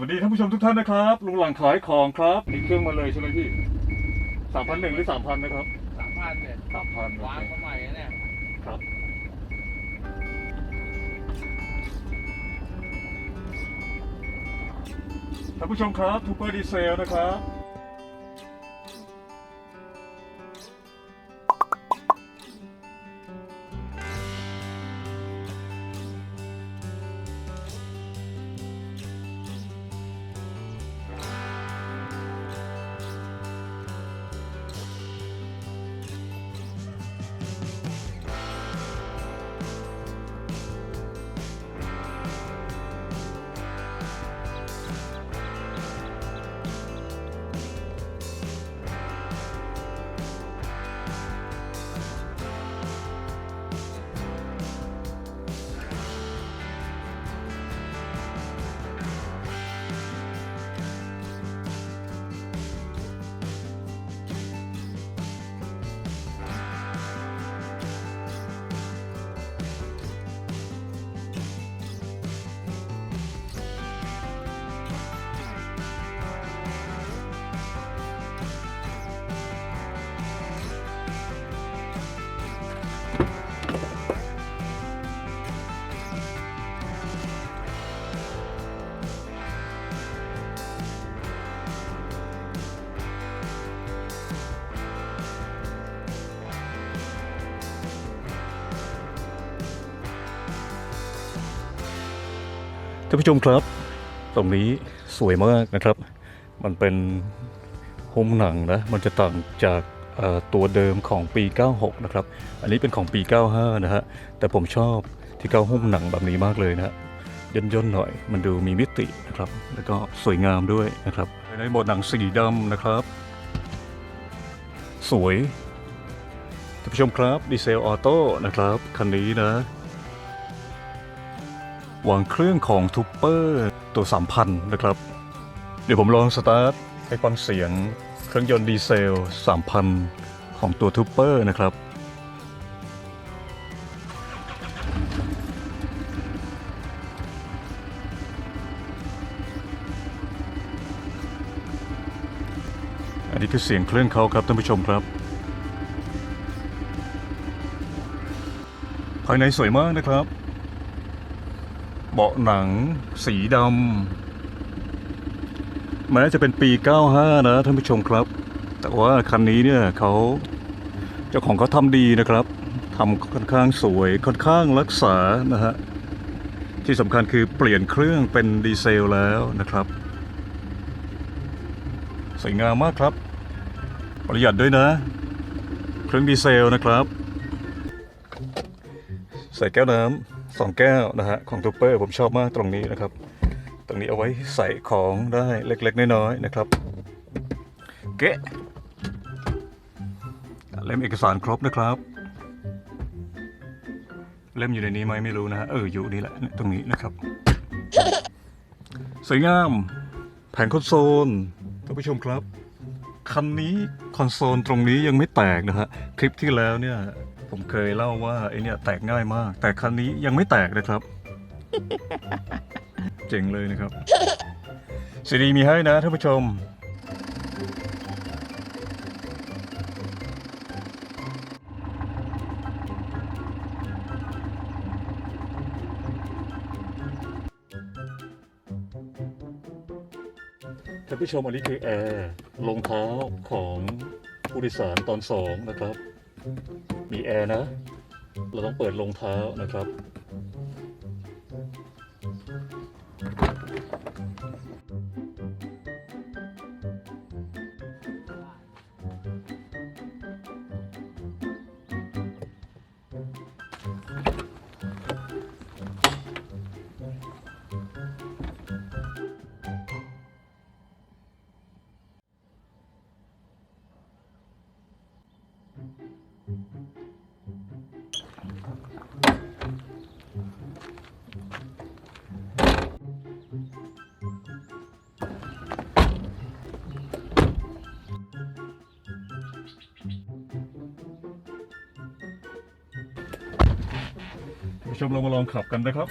วัสดีท่านผู้ชมทุกท่านนะครับลุงหลังขายของครับมีเครื่องมาเลยใช่ไหมพี่สามพันหนึ่งหรือสามพันนะครับสามพันเนี่ยสามพันโอวางเคมาใหม่เนี่ยครับท่านผู้ชมครับทูเปอร์ดีเซลนะครับ ท่านผู้ชมครับ ตรงนี้สวยมากนะครับ มันเป็นโฮมหนังนะ มันจะต่างจากตัวเดิมของปี 96 นะครับ อันนี้เป็นของปี 95 นะฮะ แต่ผมชอบที่เขาหุ้มหนังแบบนี้มากเลยนะฮะย่นย่นๆหน่อย มันดูมีมิตินะครับ แล้วก็สวยงามด้วยนะครับในโหมดหนังสีดำนะครับ สวยท่านผู้ชมครับดีเซลออโต้นะครับ คันนี้นะ วางเครื่องของทูปเปอร์ตัว3,000นะครับ เดี๋ยวผมลองสตาร์ทให้ฟังเสียงเครื่องยนต์ดีเซล3,000ของตัวทูปเปอร์นะครับอันนี้คือเสียงเครื่องเขาครับท่านผู้ชมครับ ภายในสวยมากนะครับ เบาะหนัง สีดำแม้จะเป็นปี 95 นะท่านผู้ชมครับ แต่ว่าคันนี้เนี่ยเขาเจ้าของเขาทำดีนะครับทำค่อนข้างสวยค่อนข้างรักษานะฮะที่สำคัญคือเปลี่ยนเครื่องเป็นดีเซลแล้วนะครับ สวยงามมากครับ ประหยัดด้วยนะ เครื่องดีเซลนะครับ ใส่แก้วน้ำ สองแก้วนะฮะของทูเปอร์ผมชอบมากตรงนี้นะครับ ตรงนี้เอาไว้ใส่ของได้เล็กๆ น้อยๆนะครับเกะเล่มเอกสารครบนะครับ เล่มอยู่ในนี้ไหมไม่รู้นะฮะเอออยู่นี่แหละตรงนี้นะครับสวยงาม แผงคอนโซลท่านผู้ชมครับ คันนี้คอนโซลตรงนี้ยังไม่แตกนะฮะคลิปที่แล้วเนี่ย ผมเคยเล่าว่าไอเนี่ยแตกง่ายมาก แต่คันนี้ยังไม่แตกนะครับ เจ๋งเลยนะครับซีดีมีให้นะท่านผู้ชมท่านผู้ชมอันนี้คือแอร์รองเท้าของผู้โดยสารตอนสองนะครับ มีแอร์นะ เราต้องเปิดรองเท้านะครับ ผู้ชมเรามาลองขับกันนะครับ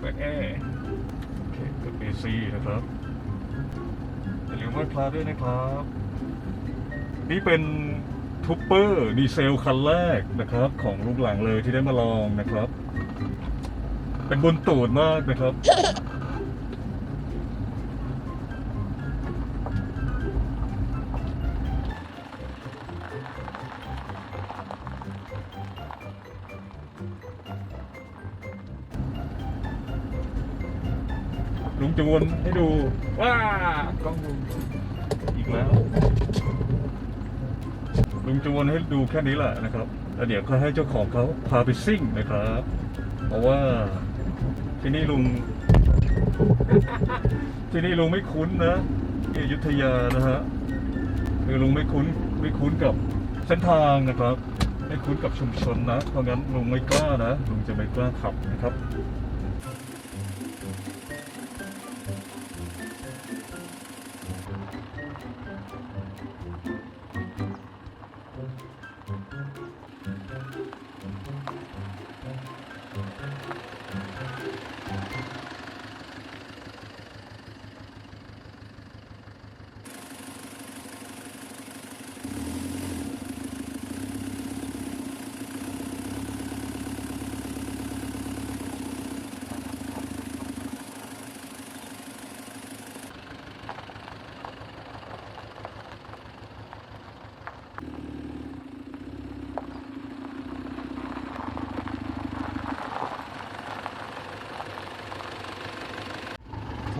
โอเคกด AC นะครับอย่าลืมไหว้พระด้วยนะครับ นี่เป็นทูปเปอร์ดีเซลคันแรกนะครับ ของลูกหลังเลยที่ได้มาลองนะครับ เป็นบุญตูดมากนะครับ ลุงจะวนให้ดู ว้ากล้องลุงอีกแล้ว ลุงจะวนให้ดูแค่นี้แหละนะครับแล้วเดี๋ยวก็ให้เจ้าของเขาพาไปซิ่งนะครับ เพราะว่าที่นี่ลุง ที่นี่ลุงไม่คุ้นนะที่อยุธยานะฮะคือลุงไม่คุ้นไม่คุ้นกับเส้นทางนะครับ ไม่คุ้นกับชุมชนนะ เพราะงั้นลุงไม่กล้านะลุงจะไม่กล้าขับนะครับ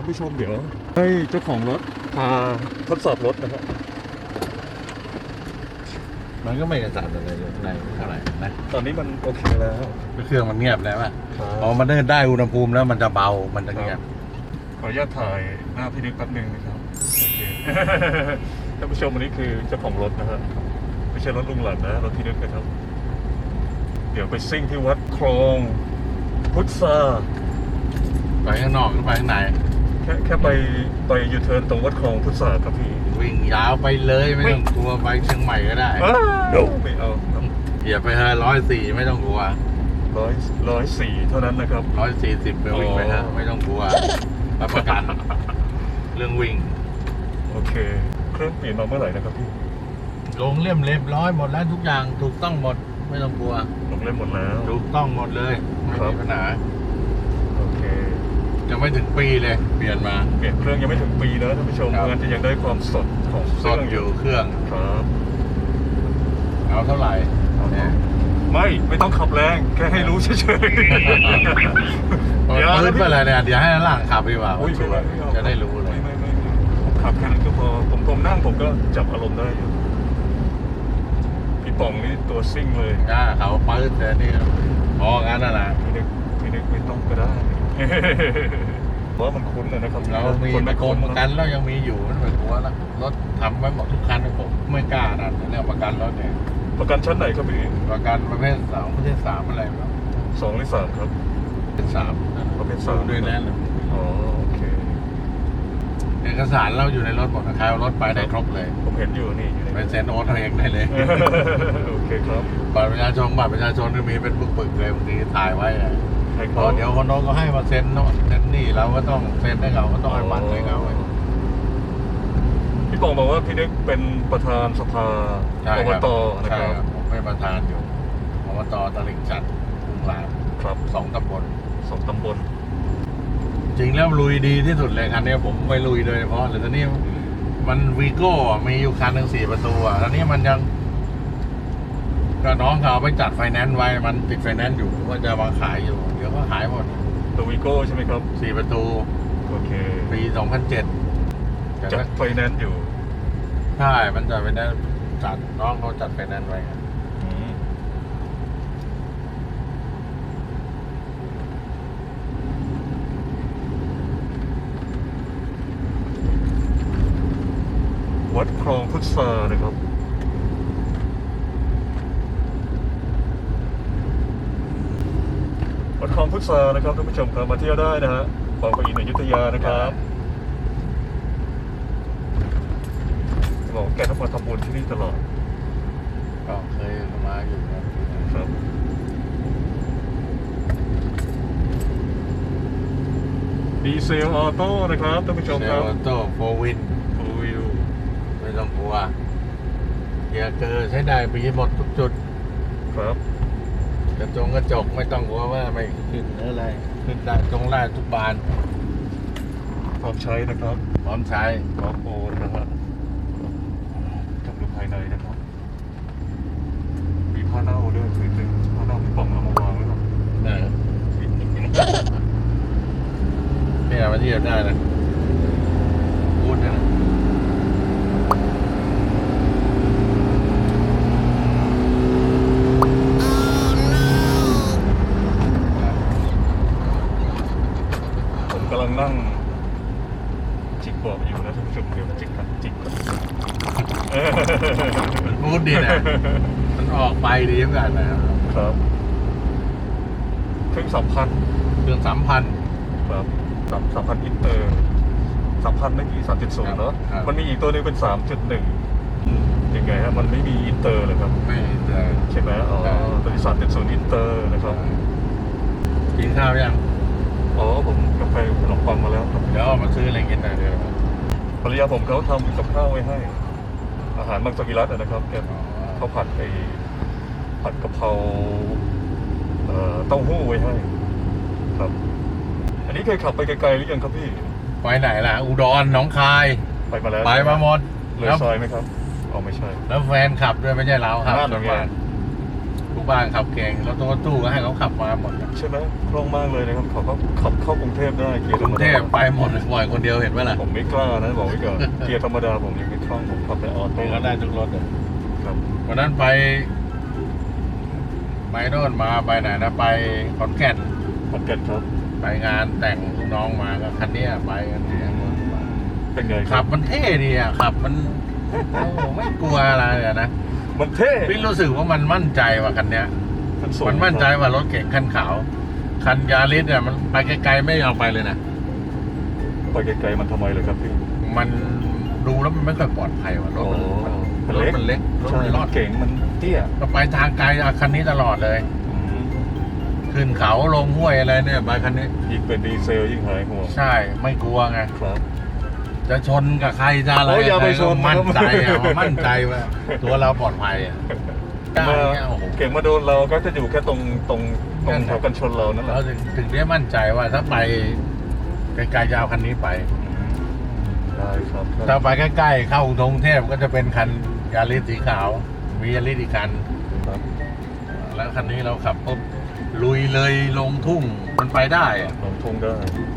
ผู้ชมเดี๋ยว ให้เจ้าของรถพาทดสอบรถนะครับมันก็ไม่กระสับอะไรอยู่ข้างในเท่าไหร่นะตอนนี้มันโอเคแล้ว เครื่องมันเงียบแล้วป่ะครับพอมันเดินได้อุณหภูมิแล้วมันจะเบามันจะเงียบขออนุญาตถ่ายหน้าพี่นึกแป๊บหนึงนะครับโอเคท่านผู้ชมวันนี้คือเจ้าของรถนะฮะไม่ใช่รถลุงหลังนะรถพี่นึกนะครับ เดี๋ยวไปซิ่งที่วัดคลองพุทธาไปข้างนอกหรือไปข้างในแค่แค่ไปไปยูเทิร์นตรงวัดคลองพุทธาครับพี่วิ่งยาวไปเลยไม่ต้องกลัวไปเชียงใหม่ก็ได้อ้าวไม่เอาครับเหยียบไปเถอะร้อยสี่ไม่ต้องกลัวร้อยร้อยสี่เท่านั้นนะครับร้อยสี่สิบไปวิ่งไปเถอะอ๋อไม่ต้องกลัวรับประกันเรื่องวิ่ง โอเค เครื่องเปลี่ยนมาเมื่อไหร่นะครับพี่ลงเลี่ยมเรียบร้อยหมดแล้วทุกอย่างถูกต้องหมดไม่ต้องกลัวลงเล่นหมดแล้ว ถูกต้องหมดเลยไม่ครัมีบปัญหาโอเค ยังไม่ถึงปีเลยเปลี่ยนมา เปลี่ยนเครื่องยังไม่ถึงปีนะท่านผู้ชมครับงั้นจะยังได้ความสดของเคสรื่อดงอยู่เครื่อง ครับ เอาเท่าไหร่เนี่ย ไม่ไม่ต้องขับแรงแค่ให้รู้เฉยๆเปิดดี๋ยวปืนไปเลยเนี่ยเดี๋ยวให้ล่างขับดีกว่าอุ้ยชัไม่วไม่ร์ไม่เอาจะได้รู้เลย ไม่ไม่ไม่ผมขับแค่นั้นก็พอผมผมนั่งผมก็จับอารมณ์ได้อยู่พี่ป๋องนี่ตัวซิ่งเลยอ่าเขาปืนแต่นี่พอกันนั่นแหละพี่นึกพี่นึกไม่ต้องก็ได้เพราะ ว่ามันคุ้นเลยนะครับเรามีคนปไม่ระกคุ้งนประกันแล้วยังมีอยู่ไม่ต้องไปกลัวแล้วรถทำไว้หมดทุกคันเลยผมไม่กล้านั่นเรื่องประกันรถเนี่ยประกันชั้นไหนครับพี่ประกันประเภทสองประเภทสามอะไรวะสองหรือสามครับเป็นสามประเภทสามด้วยแน่เลยอ๋อโอเคเอกสารเราอยู่ในรถหมดใครเอารถไปได้ครบเลย ผมเห็นอยู่นี่อยู่ในเป็นเซ็นโอนเอาเองได้เลยโอเคครับบัตรประชาชนบัตรประชาชนก็มีเป็นปึกๆเลยบางทีถ่ายไว้อะ ใครพเขาอเดี๋ยวคนโน้นก็ให้มาเซ็นโน่นเซ็นนี่เราก็ต้องเซ็นให้เขาก็ต้องให้บัตรให้เขา พี่ปองบอกว่าพี่นึกเป็นประธานสภาใช่อบครับตนะใช่ครับครับผมเป็นประธานอยู่อบตตลิ่งชันกรุงลาดครับสองตำบล สองตำบลจริงแล้วลุยดีที่สุดเลยคันนี้ผมไม่ลุยโดยเฉพาะเลยตอนนี้มันวีโก้มีอยู่คันหนึ่งสี่ประตูอะตอนนี้มันยัง ก็น้องเขาเอาไปจัดไฟแนนซ์ไว้มันติดไฟแนนซ์อยู่ว่าจะวางขายอยู่ เดี๋ยวก็ขายหมดตัววีโก้ใช่ไหมครับสี่ประตูโอเคปีสองพันเจ็ดจัดไฟแนนซ์อยู่ใช่มันจัดไฟแนนซ์จัดน้องเขาจัดไฟแนนซ์ไว้ครับอืมวัดคลองพุทธานะครับ วัดค ลองพุทธานะครับท่านผู้ชมครับมาเที่ยวได้นะฮะบางปะอินอยุธยานะครับบอกว่าแกต้องมาทำบุญที่นี่ตลอดก็เคยมาอยู่ครับครับดีเซลออโต้นะครับท่านผู้ชมเซคลรับโต้โฟวินโอ้ยไม่ต้องกลัวเกียร์เกอร์ใช้ได้ไปหมดทุกจุด ครับ กระจงกระจกไม่ต้องกลัวว่าไม่ขึ้นหรืออะไร ขึ้นได้ตรงได้ทุกบานพร้อมใช้นะครับพร้อมใช้พร้อมโอนนะฮะจับดูภายในนะครับ มีผ้าเน่าด้วยคือหนึ่งผ้าเน่าที่ป่องเอามาวางไว้ครับเออเนี่ยมาเทียบได้นะพูดนะ ผม กำลังนั่ง จิกเบอกอยู่นะท่านผู้ชมเดี๋ยวจิกกันจิกกันเออมันพูดดีนะ มันออกไปดีเหมือนกันนะครับครับเครื่องสามพันเครื่องสามพันครับสามสามพันอินเตอร์สามพันไม่มีสามจุดศูนย์เนาะครับมันมีอีกตัวหนึงเป็นสามจุดหนึ่งยังไงฮะมันไม่มีอินเตอร์เลยครับ ไม่เจอใช่ไหมอ๋อใช่ตัวที่สามจุดศูนย์อินเตอร์นะครับกินข้าวยัง อ๋อผมกาแฟขนมปังมาแล้วครับเดี๋ยวเอามาซื้ออะไรกินหน่อยเดี๋ยวภรรยาผมเขาทำกับข้าวไว้ให้ อาหารมังสวิรัตอะนะครับแกเขาผัดไอผัดกะเพราเอ่อเต้าหู้ไว้ให้ ครับ อันนี้เคยขับไปไกลๆหรือยังครับพี่ไปไหนล่ะ อุดรหนองคาย ไปมาแล้วไปมาหมด เลยแล้วซอยไหมครับอ๋อไม่ใช่ แล้วแฟนขับด้วยไม่ใช่เราครับนั่นทุกไงบ้าน ทุกบ้านขับเก่งแล้วตัวตู้ก็ให้เขาขับมาหมดใช่ไหมคล่องมากเลยนะครับเขาก็ขับเข้ากรุงเทพได้เกียร์ธรรมเทดาพไปหมดปล่อยคนเดียวเห็นไหมล่ะผมไม่กล้านะบอกไว้ก่อนเกียร์ธรรมดาผมยังไม่คล่องผมขับเป็นออไปโต้ก็ได้ทุกรถอะครับวันนั้นไป ไปโน่นมาไปไหนนะไปขอนแก่นขอนแก่นครับไปงานแต่งลูกน้องมาก็คันเนี้ยไปกันเนี่ยเป็นไงคขัรับบมันเท่ดีอะขับมันโอ้โหไม่กลัวอะไรอะนะ มันเท่พี่รู้สึกว่ามันมั่นใจว่าคันเนี้ย มันสูงมันมั่นใจว่ารถเก่งคันขาว คันยาริสเนี่ยมันไปไกลๆไม่เอาไปเลยนะ ไปไกลๆมันทำไมเลยครับพี่ มันดูแล้วมันไม่ค่อยปลอดภัยว่ะรถมันอ๋อมันรถมันเล็กรถใช่มันรรอถดเก่งมันเตี้ยก็ไปทางไกลอะคันนี้ตลอดเลยอืมขึ้นเขาลงห้วยอะไรเนี่ยไปคันนี้ ยิ่งเป็นดีเซลยิ่งหายห่วงใช่ไม่กลัวไง ครับ จะชนกับใครจะอะไรโอ้ยอย่าไปชนใครก็มั่นใจครัอะบมั่นใจว่าตัวเราปลอดภัยอะได้มาเนี่ยโอ้โหเก่งมาโดนเราก็จะอยู่แค่ตรงตรงตรนั่งนแหละแถวกันชนเรานั่นแหเราละถึงถึงได้มั่นใจว่าถ้าไปไกลๆจะเอาคันนี้ไป ได้ครับถ้าไปใกล้ๆเข้ากรุงเทพก็จะเป็นคันยาริสสีขาว มียาริสอีกคัน ครับ แล้วคันนี้เราขับปุ๊บ ลุยเลยลงทุ่งมันไปได้อะลงทุ่งได้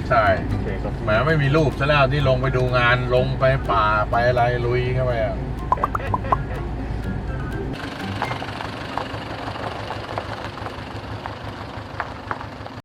ใช่โอเคครับแหมไม่มีรูปซะแล้วที่ลงไปดูงานลงไปป่าไปอะไรลุยเข้าไปอะ